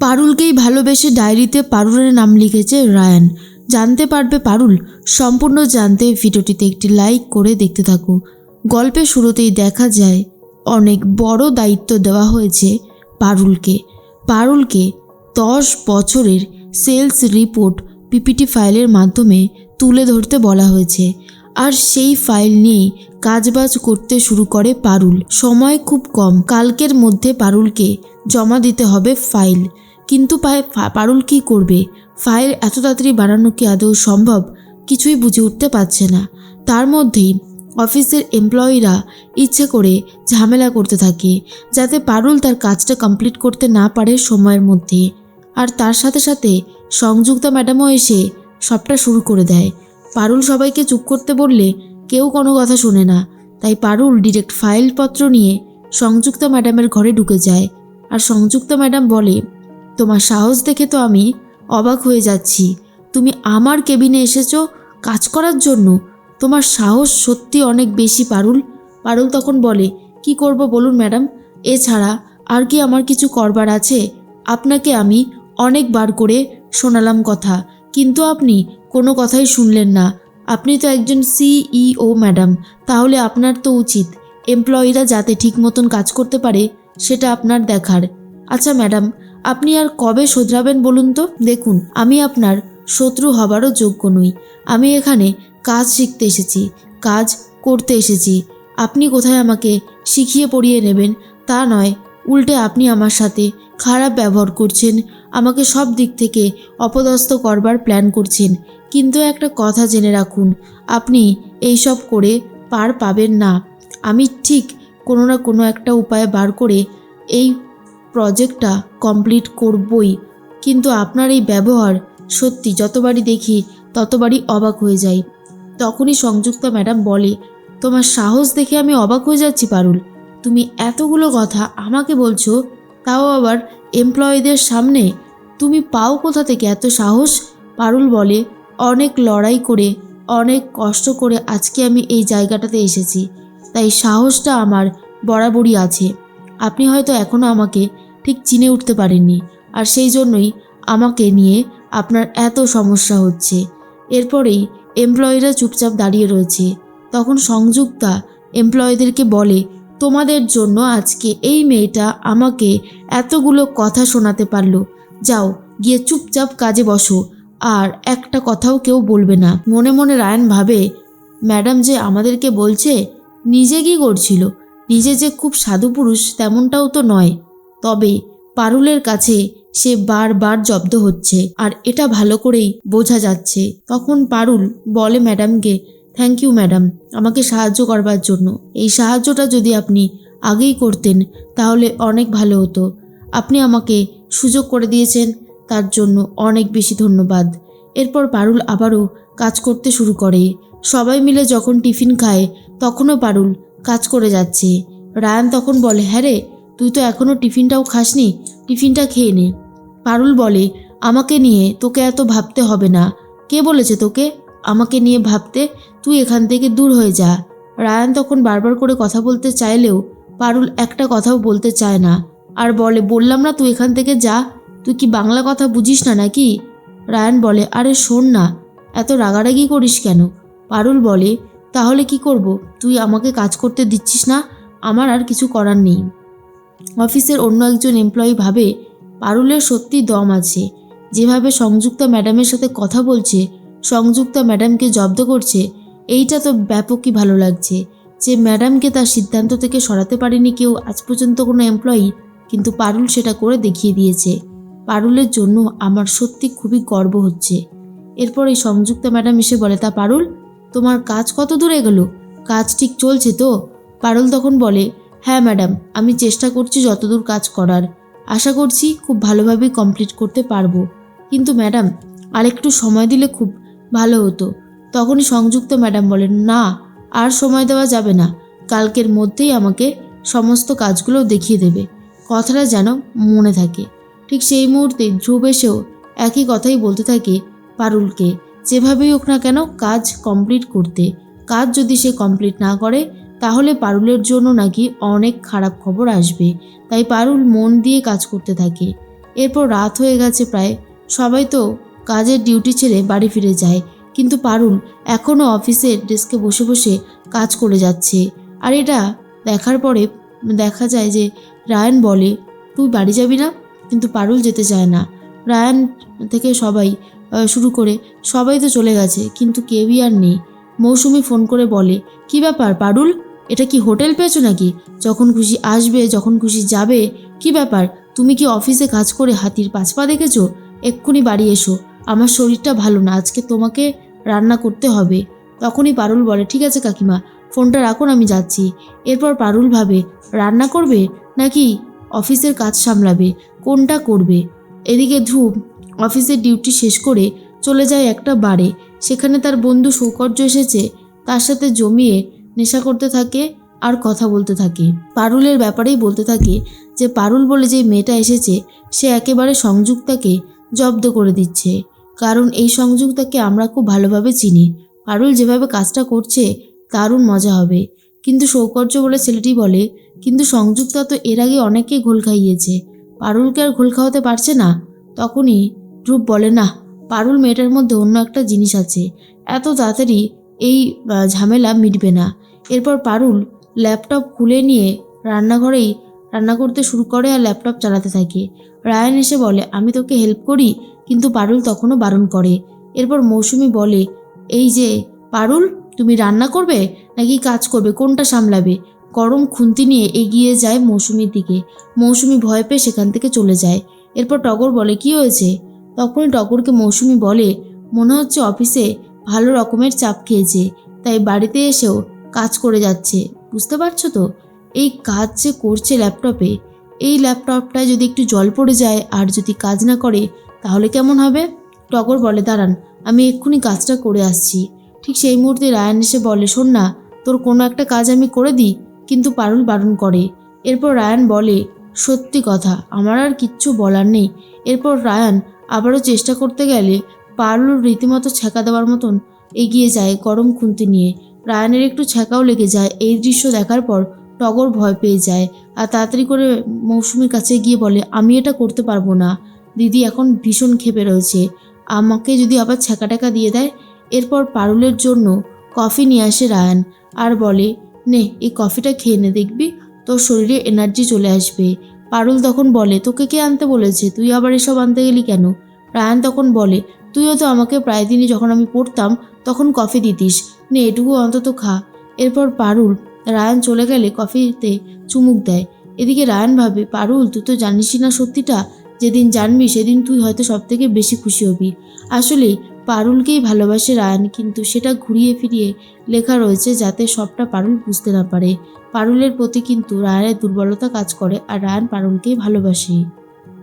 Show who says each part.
Speaker 1: পারুলকেই ভালোবেসে ডায়েরিতে পারুলের নাম লিখেছে রায়ান। জানতে পারবে পারুল, সম্পূর্ণ জানতে ভিডিওটিতে একটি লাইক করে দেখতে থাকো। গল্পের শুরুতেই দেখা যায়, অনেক বড় দায়িত্ব দেওয়া হয়েছে পারুলকে। পারুলকে দশ বছরের সেলস রিপোর্ট পিপিটি ফাইলের মাধ্যমে তুলে ধরতে বলা হয়েছে। আর সেই ফাইল নিয়েই কাজবাজ করতে শুরু করে পারুল। সময় খুব কম, কালকের মধ্যে পারুলকে জমা দিতে হবে ফাইল। কিন্তু পায়ে- পারুল কি করবে? ফাইল এত তাড়াতাড়ি বাড়ানো কি আদৌ সম্ভব? কিছুই বুঝে উঠতে পারছে না। তার মধ্যেই অফিসের এমপ্লয়িরা ইচ্ছে করে ঝামেলা করতে থাকে, যাতে পারুল তার কাজটা কমপ্লিট করতে না পারে সময়ের মধ্যে। আর তার সাথে সাথে সংযুক্তা ম্যাডামও এসে সবটা শুরু করে দেয়। পারুল সবাইকে চুপ করতে বললে কেউ কোনো কথা শোনে না। তাই পারুল ডিরেক্ট ফাইলপত্র নিয়ে সংযুক্তা ম্যাডামের ঘরে ঢুকে যায়। আর সংযুক্তা ম্যাডাম বলে তোমার সাহস দেখে তো আমি অবাক হয়ে যাচ্ছি। তুমি আমার কেবিনে এসেছ কাজ করার জন্য। তোমার সাহস সত্যি অনেক বেশি, পারুল। পারুল তখন বলে, কি করব বলুন ম্যাডাম? এছাড়া আর কি আমার কিছু করবার আছে? আপনাকে আমি অনেকবার করে শোনালাম কথা, কিন্তু আপনি কোনো কথাই শুনলেন না। আপনি তো একজন সিইও ম্যাডাম। তাহলে আপনার তো উচিত। এমপ্লয়িরা যাতে ঠিক মতন কাজ করতে পারে, সেটা আপনার দেখার। আচ্ছা ম্যাডাম আপনি আর কবে শোধরাবেন বলুন তো? দেখুন, আমি আপনার শত্রু হবারও যোগ্য নই। আমি এখানে কাজ শিখতে এসেছি, কাজ করতে এসেছি। আপনি কোথায় আমাকে শিখিয়ে পড়িয়ে নেবেন তা নয়, উল্টে আপনি আমার সাথে খারাপ ব্যবহার করছেন, আমাকে সব দিক থেকে অপদস্থ করবার প্ল্যান করছেন। কিন্তু একটা কথা জেনে রাখুন, আপনি এই সব করে পার পাবেন না। আমি ঠিক কোনো না কোনো একটা উপায় বার করে এই প্রজেক্টটা কমপ্লিট করবই। কিন্তু আপনার এই ব্যবহার সত্যি যতবারই দেখি ততবারই অবাক হয়ে যাই। তখনই সংযুক্তা ম্যাডাম বলে, তোমার সাহস দেখে আমি অবাক হয়ে যাচ্ছি, পারুল। তুমি এতগুলো কথা আমাকে বলছো, তাও আবার এমপ্লয়ীদের সামনে? তুমি পাও কোথা থেকে এত সাহস? পারুল বলে, অনেক লড়াই করে, অনেক কষ্ট করে আজকে আমি এই জায়গাটাতে এসেছি। তাই সাহসটা আমার বরাবরই আছে। আপনি হয়তো এখনও আমাকে ঠিক চিনে উঠতে পারেননি। আর সেই জন্যই আমাকে নিয়ে আপনার এত সমস্যা হচ্ছে। এরপরেই এমপ্লয়িরা চুপচাপ দাঁড়িয়ে রয়েছে। তখন সংযুক্তা এমপ্লয়ীদেরকে বলে, তোমাদের জন্য আজকে এই মেয়েটা আমাকে এতগুলো কথা শোনাতে পারল। যাও, গিয়ে চুপচাপ কাজে বসো। আর একটা কথাও কেউ বলবে না। মনে মনে রায়ন ভাবে, ম্যাডাম যে আমাদেরকে বলছে, নিজে কি করছিল? নিজে যে খুব সাধু পুরুষ তেমনটাও তো নয়। তবে পারুলের কাছে সে বারবার জব্দ হচ্ছে আর এটা ভালো করেই বোঝা যাচ্ছে। তখন পারুল বলে, ম্যাডামকে, থ্যাংক ইউ, ম্যাডাম। আমাকে সাহায্য করবার জন্য। এই সাহায্যটা যদি আপনি আগেই করতেন, তাহলে অনেক ভালো হতো। আপনি আমাকে সুযোগ করে দিয়েছেন, তার জন্য অনেক বেশি ধন্যবাদ। এরপর পারুল আবারও কাজ করতে শুরু করে। সবাই মিলে যখন টিফিন খায়, তখনও পারুল কাজ করে যাচ্ছে। রায়ান তখন বলে হ্যাঁ রে তুই তো এখনও টিফিনটাও খাসনি, টিফিনটা খেয়ে নে। পারুল বলে, আমাকে নিয়ে তোকে এত ভাবতে হবে না। কে বলেছে তোকে? আমাকে নিয়ে ভাবতে তুই এখান থেকে দূর হয়ে যা। রায়ান তখন বারবার করে কথা বলতে চাইলেও পারুল একটা কথাও বলতে চায় না। আর বলে, বললাম না তুই এখান থেকে যা। তুই কি বাংলা কথা বুঝিস না নাকি? রায়ান বলে, আরে শোন না, এত রাগারাগি করিস কেন? পারুল বলে, তাহলে কি করব? তুই আমাকে কাজ করতে দিচ্ছিস না? আমার আর কিছু করার নেই। অফিসের অন্য একজন এমপ্লয়ি ভাবে, পারুলের সত্যি দম আছে। যেভাবে সংযুক্তা ম্যাডামের সাথে কথা বলছে, সংযুক্তা ম্যাডামকে জব্দ করছে, এইটা তো ব্যাপকই ভালো লাগছে। যে ম্যাডামকে তার সিদ্ধান্ত থেকে সরাতে পারেনি কেউ, আজ পর্যন্ত কোনো এমপ্লয়ি কিন্তু পারুল সেটা করে দেখিয়ে দিয়েছে। পারুলের জন্য আমার সত্যি খুবই গর্ব হচ্ছে। এরপর এই সংযুক্তা ম্যাডাম এসে বলে, তা পারুল, তোমার কাজ কত দূরে গেল কাজ ঠিক চলছে তো? পারুল তখন বলে হ্যাঁ ম্যাডাম, আমি চেষ্টা করছি যতদূর কাজ করার। আশা করছি খুব ভালোভাবেই কমপ্লিট করতে পারব। কিন্তু ম্যাডাম, আরেকটু সময় দিলে খুব ভালো হতো। তখনই সংযুক্ত ম্যাডাম বলেন, না, আর সময় দেওয়া যাবে না। কালকের মধ্যেই আমাকে সমস্ত কাজগুলো দেখিয়ে দেবে। কথাটা যেন মনে থাকে। ঠিক সেই মুহূর্তে ধ্রুব এসেও একই কথাই বলতে থাকে পারুলকে, যেভাবেই হোক না কেন কাজ কমপ্লিট করতে। কাজ যদি সে কমপ্লিট না করে তাহলে পারুলের জন্য নাকি অনেক খারাপ খবর আসবে। তাই পারুল মন দিয়ে কাজ করতে থাকে। এরপর রাত হয়ে গেছে প্রায়। সবাই তো কাজের ডিউটি ছেড়ে বাড়ি ফিরে যায়। কিন্তু পারুল এখনও অফিসের ডেস্কে বসে বসে কাজ করে যাচ্ছে। আর এটা দেখার পরে দেখা যায় যে রায়ান বলে, তুই বাড়ি যাবি না? কিন্তু পারুল যেতে চায় না। রায়ান থেকে সবাই শুরু করে সবাই তো চলে গেছে, কিন্তু কেউই আর নেই। মৌসুমি ফোন করে বলে, কি ব্যাপার পারুল? এটা কি হোটেল পেয়েছ নাকি? যখন খুশি আসবে, যখন খুশি যাবে। কি ব্যাপার? তুমি কি অফিসে কাজ করে হাতির পাঁচ পা দেখেছ? এক্ষুনি বাড়ি এসো। আমার শরীরটা ভালো না, আজকে তোমাকে রান্না করতে হবে। তখনই পারুল বলে, ঠিক আছে কাকিমা, ফোনটা রাখুন আমি যাচ্ছি। এরপর পারুল ভাবে, রান্না করবে নাকি অফিসের কাজ সামলাবে? কোনটা করবে? এদিকে ধ্রুব অফিসের ডিউটি শেষ করে চলে যায় একটা বারে। সেখানে তার বন্ধু সৌকর্য এসেছে, তার সাথে জমিয়ে নেশা করতে থাকে আর কথা বলতে থাকে। পারুলের ব্যাপারেই বলতে থাকে যে, পারুল বলে যে মেয়েটা এসেছে, সে একেবারে সংযুক্তাকে জব্দ করে দিচ্ছে। কারণ এই সংযুক্তাকে আমরা খুব ভালোভাবে চিনি। পারুল যেভাবে কাজটা করছে, দারুণ মজা হবে। কিন্তু সৌকর্য বলে ছেলেটি বলে, কিন্তু সংযুক্তা তো এর আগে অনেককে ঘোল খাইয়েছে। পারুলকে আর ঘোল খাওয়াতে পারছে না? তখনই ধ্রুব বলে, না, পারুল মেয়েটার মধ্যে অন্য একটা জিনিস আছে। এত তাড়াতাড়ি এই ঝামেলা মিটবে না। এরপর পারুল ল্যাপটপ খুলে নিয়ে রান্নাঘরেই রান্না করতে শুরু করে আর ল্যাপটপ চালাতে থাকে। রায়ান এসে বলে, আমি তোকে হেল্প করি, কিন্তু পারুল তখনও বারণ করে। এরপর মৌসুমি বলে, এই যে, পারুল, তুমি রান্না করবে নাকি কাজ করবে? কোনটা সামলাবে? গরম খুন্তি নিয়ে এগিয়ে যায় মৌসুমির দিকে। মৌসুমি ভয় পেয়ে সেখান থেকে চলে যায়। এরপর টগর বলে, কি হয়েছে? তখনই টগরকে মৌসুমি বলে, মনে হচ্ছে অফিসে ভালো রকমের চাপ খেয়েছে, তাই বাড়িতে এসেও কাজ করে যাচ্ছে। বুঝতে পারছ তো? এই কাজ যে করছে ল্যাপটপে, এই ল্যাপটপটায় যদি একটু জল পড়ে যায় আর যদি কাজ না করে, তাহলে কেমন হবে? টগর বলে, দাঁড়ান, আমি এক্ষুনি কাজটা করে আসছি। ঠিক সেই মুহূর্তে রায়ান এসে বলে, শোন না, তোর কোনো একটা কাজ আমি করে দিই, কিন্তু পারুল বারণ করে। এরপর রায়ান বলে, সত্যি কথা, আমার আর কিচ্ছু বলার নেই। এরপর রায়ান আবারও চেষ্টা করতে গেলে পারুল রীতিমতো ছ্যাঁকা দেওয়ার মতন এগিয়ে যায় গরম খুন্তি নিয়ে। রায়ানের একটু ছ্যাঁকাও লেগে যায়। এই দৃশ্য দেখার পর টগর ভয় পেয়ে যায় আর তাড়াতাড়ি করে মৌসুমীর কাছে গিয়ে বলে, আমি এটা করতে পারব না। দিদি এখন ভীষণ ক্ষেপে রয়েছে। আমাকে যদি আবার ছ্যাঁকা ট্যাকা দিয়ে দেয়, এরপর পারুলের জন্য কফি নিয়ে আসে রায়ান আর বলে, নে, এই কফিটা খেয়ে নে, দেখবি তোর শরীরে এনার্জি চলে আসবে। পারুল তখন বলে, তোকে কে আনতে বলেছে? তুই আবার এসব আনতে গেলি কেন? রায়ান তখন বলে তুইও তো আমাকে প্রায় দিনই যখন আমি পড়তাম তখন কফি দিতিস। নে, এটুকু অন্তত খা। এরপর পারুল, রায়ান চলে গেলে কফিতে চুমুক দেয়। এদিকে রায়ান ভাবে, পারুল, তুই তো জানিসই না সত্যিটা? যেদিন জানবি সেদিন তুই হয়তো সব থেকে বেশি খুশি হবি। আসলে পারুলকেই ভালোবাসে রায়ান, কিন্তু সেটা ঘুরিয়ে ফিরিয়ে লেখা রয়েছে যাতে সবটা পারুল বুঝতে না পারে। পারুলের প্রতি কিন্তু রায়ানের দুর্বলতা কাজ করে, আর রায়ান পারুলকেই ভালোবাসে।